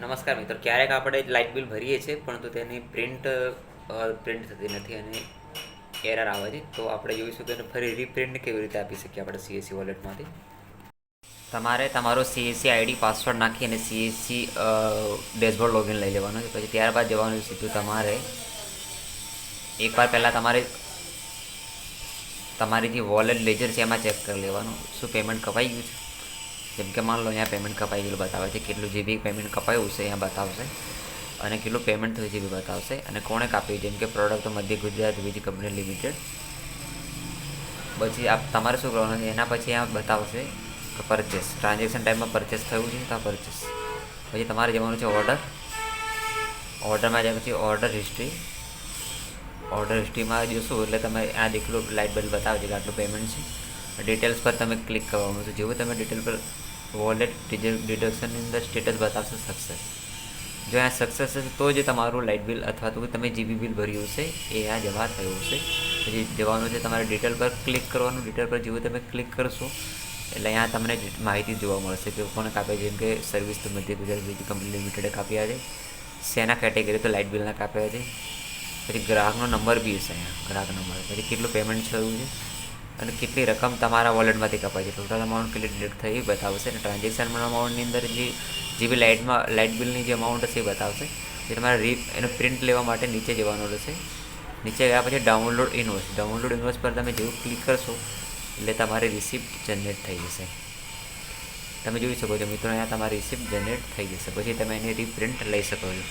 નમસ્કાર મિત્રો. ક્યારેક આપણે લાઇટ બિલ ભરીએ છીએ પરંતુ તેની પ્રિન્ટ પ્રિન્ટ થતી નથી અને એરર આવે છે. તો આપણે જોઈશું કે ફરી રીપ્રિન્ટ કેવી રીતે આપી શકીએ આપણે સીએસસી વોલેટમાંથી તમારે તમારો સીએસસી આઈડી પાસવર્ડ નાખી અને સીએસસી ડેશબોર્ડ લોગિન લઈ લેવાનું છે. પછી ત્યારબાદ જવાનું સીધું તમારે. એકવાર પહેલાં તમારે તમારી જે વોલેટ લેજર છે એમાં ચેક કરી લેવાનું. શું પેમેન્ટ કપાઈ ગયું છે? જેમ કે માન લો, અહીંયા પેમેન્ટ કપાઈ ગયેલું બતાવે છે. કેટલું જીબી પેમેન્ટ કપાયું છે, અહીંયા બતાવશે. અને કેટલું પેમેન્ટ થયું છે બી બતાવશે. અને કોણે કાપ્યું? જેમ કે પ્રોડક્ટ મધ્ય ગુજરાત વીજ કંપની લિમિટેડ પછી આપ તમારે શું કરવાનું છે? એના પછી અહીંયા બતાવશે કે પરચેસ ટ્રાન્ઝેક્શન ટાઈમમાં પરચેસ થયું છે તો પરચેસ પછી તમારે જવાનું છે ઓર્ડર ઓર્ડરમાં જાય પછી ઓર્ડર હિસ્ટ્રી ઓર્ડર હિસ્ટ્રીમાં જોશો એટલે તમે આ જેટલું લાઇટ બિલ બતાવે છે કે આટલું પેમેન્ટ છે. ડિટેલ્સ પર તમે ક્લિક કરવાનું છે. જેવું તમે ડિટેલ પર વોલેટ ડિડક્શનની અંદર સ્ટેટસ બતાવશે સક્સેસ જો આ સક્સેસ હશે, તો જ તમારું લાઇટ બિલ અથવા તો તમે જીબી બિલ ભર્યું છે એ આ જમા થયું હશે. પછી જવાનું છે તમારે ડિટેલ પર ક્લિક કરવાનું. ડિટેલ પર જેવું તમે ક્લિક કરશો, એટલે અહીંયા તમને માહિતી જોવા મળશે કે કોને કાપે જેમ કે સર્વિસ તો મધ્ય ગુજરાત વીજ કંપની લિમિટેડે કાપ્યા છે. શેના કેટેગરી તો લાઇટ બિલના કાપ્યા છે. પછી ગ્રાહકનો નંબર બી હશે અહીંયા. ગ્રાહક નંબર પછી કેટલું પેમેન્ટ થયું છે? અને કેટલી રકમ તમારા વોલેટમાંથી કપાય છે? ટોટલ અમાઉન્ટ કેટલી ડિડક્ટ થઈ બતાવશે અને ટ્રાન્ઝેક્શન અમાઉન્ટની અંદર જે જે બી લાઇટમાં લાઇટ બિલની જે અમાઉન્ટ હશે એ બતાવશે. જે તમારે રી એનો પ્રિન્ટ લેવા માટે નીચે જવાનું રહેશે. નીચે ગયા પછી ડાઉનલોડ ઇન્વોઇસ ડાઉનલોડ ઇન્વોઇસ પર તમે જેવું ક્લિક કરશો, એટલે તમારી રિસિપ્ટ જનરેટ થઈ જશે. તમે જોઈ શકો છો મિત્રો, અહીંયા તમારી રિસિપ્ટ જનરેટ થઈ જશે. પછી તમે એની રીપ્રિન્ટ લઈ શકો છો.